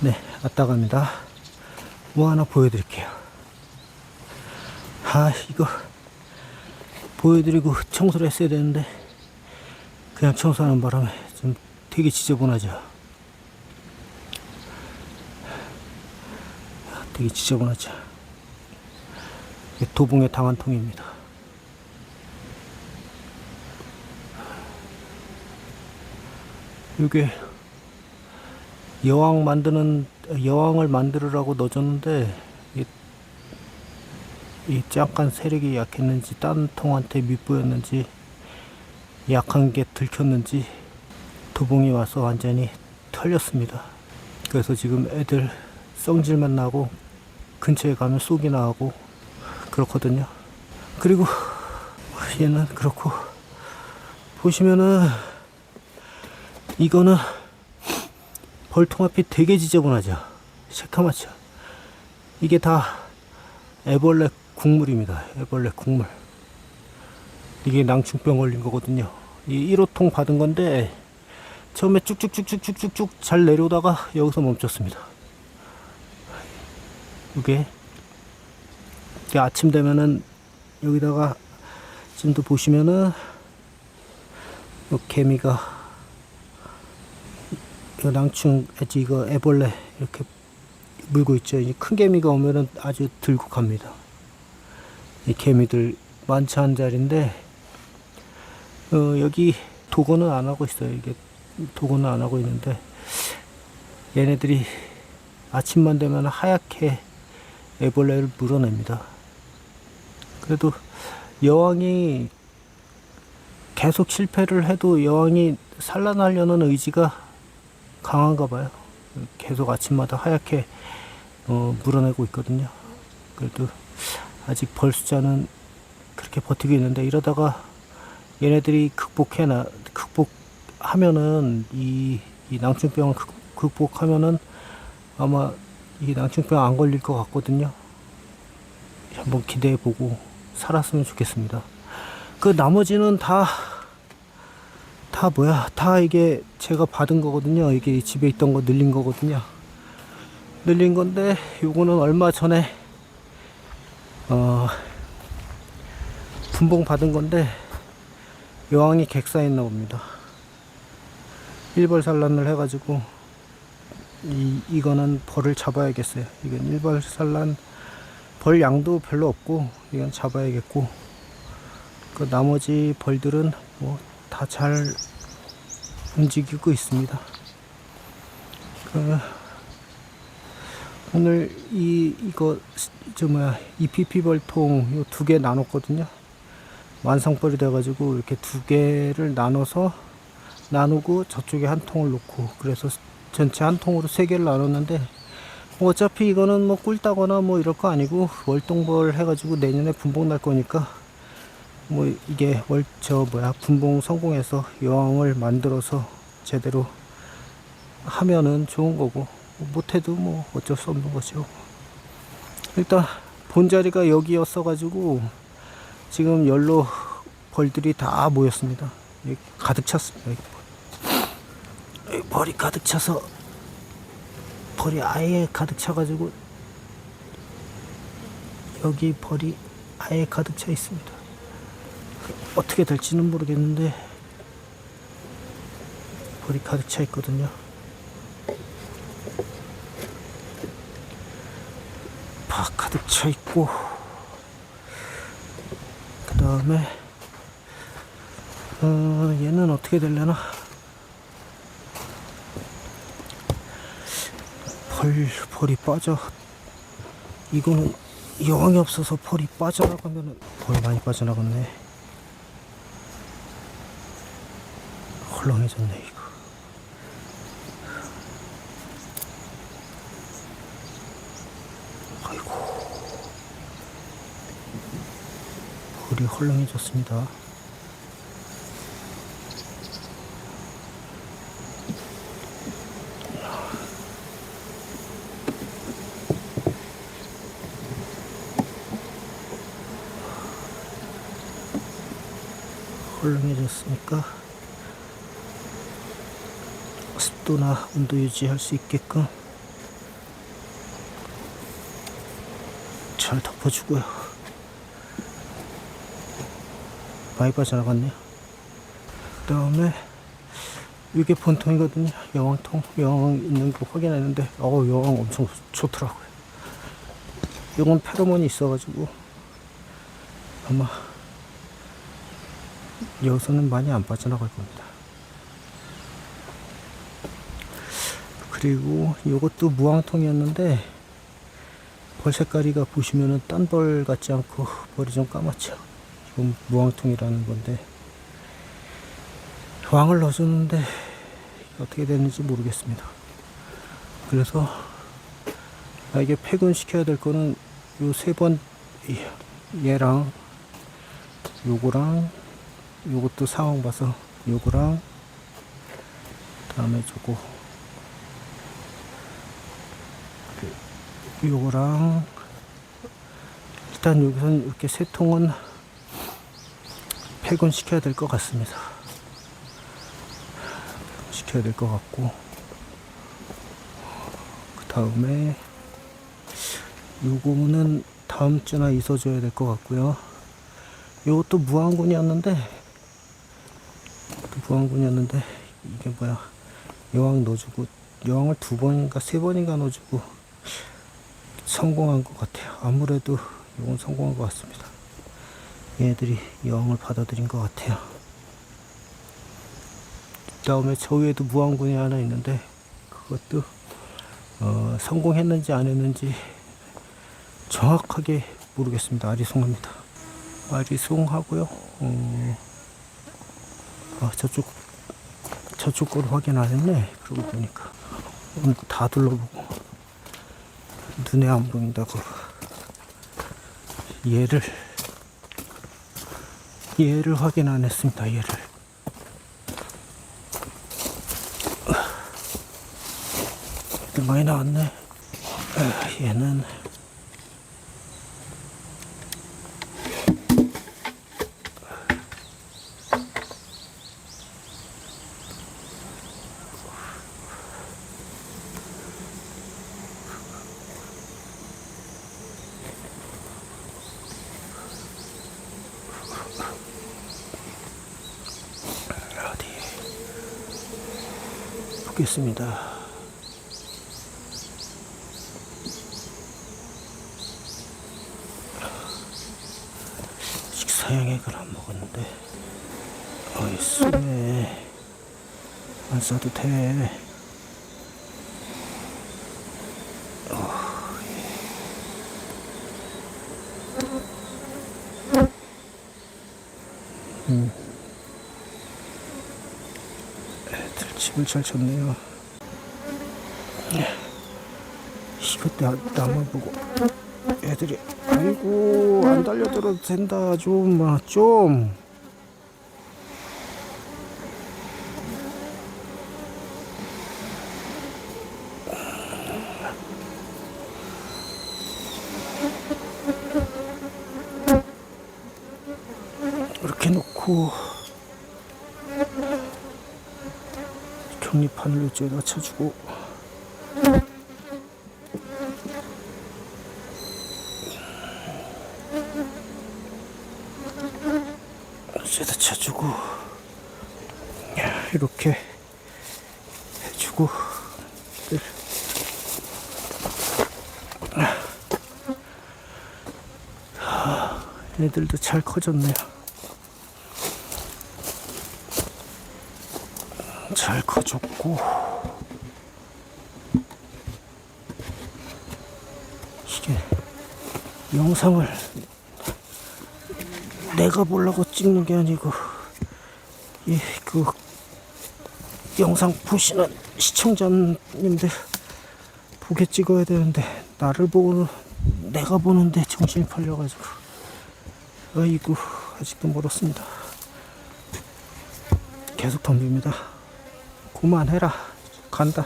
네, 아따갑니다. 뭐 하나 보여드릴게요. 아, 이거 보여드리고 청소를 했어야 되는데 그냥 청소하는 바람에 좀 되게 지저분하죠. 되게 지저분하죠. 도봉에 당한 통입니다. 이게 여왕 만드는 여왕을 만들으라고 넣어줬는데 이, 이 잠깐 세력이 약했는지 딴 통한테 밑보였는지 약한 게 들켰는지 도봉이 와서 완전히 털렸습니다. 그래서 지금 애들 성질만 나고 근처에 가면 쏘기 나 하고 그렇거든요. 그리고 얘는 그렇고 보시면은 이거는 벌통 앞이 되게 지저분하죠. 새카맣죠. 이게 다 애벌레 국물입니다. 애벌레 국물. 이게 낭충병 걸린 거거든요. 이 1호통 받은 건데 처음에 쭉쭉쭉쭉쭉쭉쭉 잘 내려오다가 여기서 멈췄습니다. 이게, 이게 아침 되면은 여기다가 지금도 보시면은 요 개미가 이 낭충 엣지 이거 애벌레 이렇게 물고 있죠. 이큰 개미가 오면은 아주 들고 갑니다. 이 개미들 않은 자리인데 어, 여기 도건은 안 하고 있어요. 이게 도건은 안 하고 있는데 얘네들이 아침만 되면 하얗게 애벌레를 물어냅니다. 그래도 여왕이 계속 실패를 해도 여왕이 산란하려는 의지가 강한가 봐요. 계속 아침마다 하얗게 어, 물어내고 있거든요. 그래도 아직 벌 숫자는 그렇게 버티고 있는데 이러다가 얘네들이 극복해 나 극복하면은 이, 이 낭충병을 극, 극복하면은 아마 이 낭충병 안 걸릴 것 같거든요. 한번 기대해 보고 살았으면 좋겠습니다. 그 나머지는 다 다 뭐야? 다 이게 제가 받은 거거든요. 이게 집에 있던 거 늘린 거거든요. 늘린 건데 요거는 얼마 전에 어 분봉 받은 건데 여왕이 객사했나 봅니다. 일벌 산란을 해가지고 이, 이거는 벌을 잡아야겠어요. 이건 일벌 산란 벌 양도 별로 없고 이건 잡아야겠고 그 나머지 벌들은 뭐 다 잘 움직이고 있습니다. 그 오늘 이 이거 저 뭐야 EPP 벌통 두개 나눴거든요. 완성벌이 돼가지고 이렇게 두 개를 나눠서 나누고 저쪽에 한 통을 놓고 그래서 전체 한 통으로 세 개를 나눴는데 뭐 어차피 이거는 뭐 꿀따거나 뭐 이럴 거 아니고 월동벌 해가지고 내년에 분봉 날 거니까 뭐 이게 월 저 뭐야 분봉 성공해서 여왕을 만들어서 제대로 하면은 좋은 거고 못해도 뭐 어쩔 수 없는 거죠. 일단 본자리가 여기였어 가지고 지금 열로 벌들이 다 모였습니다. 가득 찼습니다. 여기 벌이 가득 차서 벌이 아예 가득 차 가지고 여기 벌이 아예 가득 차 있습니다. 어떻게 될지는 모르겠는데 벌이 가득 차 있거든요. 파 가득 차 있고 그 다음에 어, 얘는 어떻게 되려나 벌 벌이 빠져 이거는 여왕이 없어서 벌이 빠져나가면은 벌 많이 빠져나갔네. 헐렁해졌네 이거. 아이고. 볼이 헐렁해졌습니다. 헐렁해졌으니까 각도나 온도 유지할 수 있게끔 잘 덮어주고요. 많이 빠져나갔네요. 그 다음에 이게 본통이거든요. 여왕통 여왕 있는 거 확인했는데 어우 여왕 엄청 좋더라고요. 이건 페로몬이 있어가지고 아마 여기서는 많이 안 빠져나갈 겁니다. 그리고 이것도 무왕통이었는데, 벌 색깔이가 보시면은 딴 벌 같지 않고 벌이 좀 까맣죠. 이건 무왕통이라는 건데, 왕을 넣어줬는데 어떻게 됐는지 모르겠습니다. 그래서 나에게 폐근시켜야 될 거는 요 세 번 얘랑 요거랑 요것도 상황 봐서 요거랑 다음에 저거 요거랑 일단 여기선 이렇게 세 통은 폐근 시켜야 될 것 같습니다. 시켜야 될 것 같고 그 다음에 요거는 다음 주나 있어줘야 될 것 같고요 요것도 무한군이었는데 무한군이었는데 이게 뭐야 여왕 넣어주고 여왕을 두 번인가 세 번인가 넣어주고 성공한 것 같아요 아무래도 요건 성공한 것 같습니다 얘네들이 여왕을 받아들인 것 같아요 다음에 저 위에도 무한군이 하나 있는데 그것도 어, 성공했는지 안 했는지 정확하게 모르겠습니다. 아리송합니다. 아리송하고요. 어, 아, 저쪽 저쪽 거를 확인 안 했네. 그러고 보니까 다 둘러보고 눈에 안 보인다고 얘를 얘를 확인 안 했습니다. 얘를 꽤 많이 나왔네. 아, 얘는 보겠습니다. 식사양액을 안 먹었는데. 어이 쓰네. 안 써도 돼 음. 애들 집을 잘 쳤네요 이것 때 나만 보고. 애들이 아이고 안 달려들어도 된다. 좀좀. 이렇게 놓고 격리판을 이쪽에다 쳐주고 이쪽에다 쳐주고 이렇게 해주고 하, 애들도 잘 커졌네요. 잘 커졌고. 이게 영상을 내가 보려고 찍는 게 아니고 이 그 영상 보시는 시청자님들 보게 찍어야 되는데 나를 보고 내가 보는데 정신이 팔려가지고. 아이고 아직도 멀었습니다. 계속 덤빕니다 그만해라. 간다.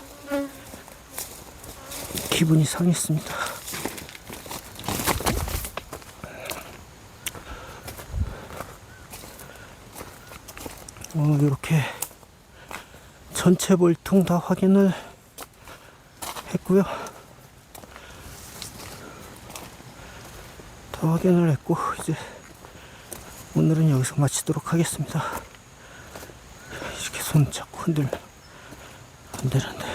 기분이 상했습니다. 어, 이렇게 전체 볼통 다 확인을 했고요. 자, 확인을 했고, 이제 오늘은 여기서 마치도록 하겠습니다. 이렇게 손 자꾸 흔들면 안 되는데.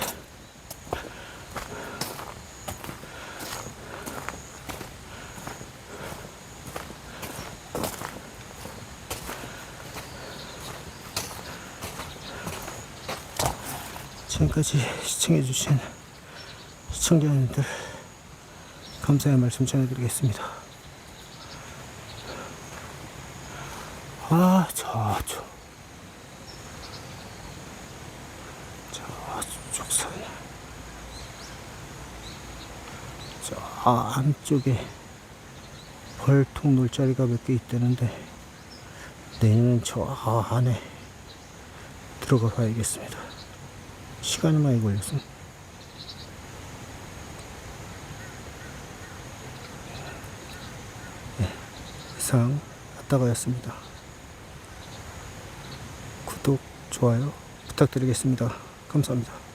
지금까지 시청해주신 시청자님들 감사의 말씀 전해드리겠습니다. 아, 저쪽. 저쪽 산. 저 안쪽에 벌통 놀 자리가 몇 개 있다는데 내년엔 저 안에 들어가 봐야겠습니다. 시간이 많이 걸렸어. 네, 이상 아따가였습니다. 구독, 좋아요 부탁드리겠습니다. 감사합니다.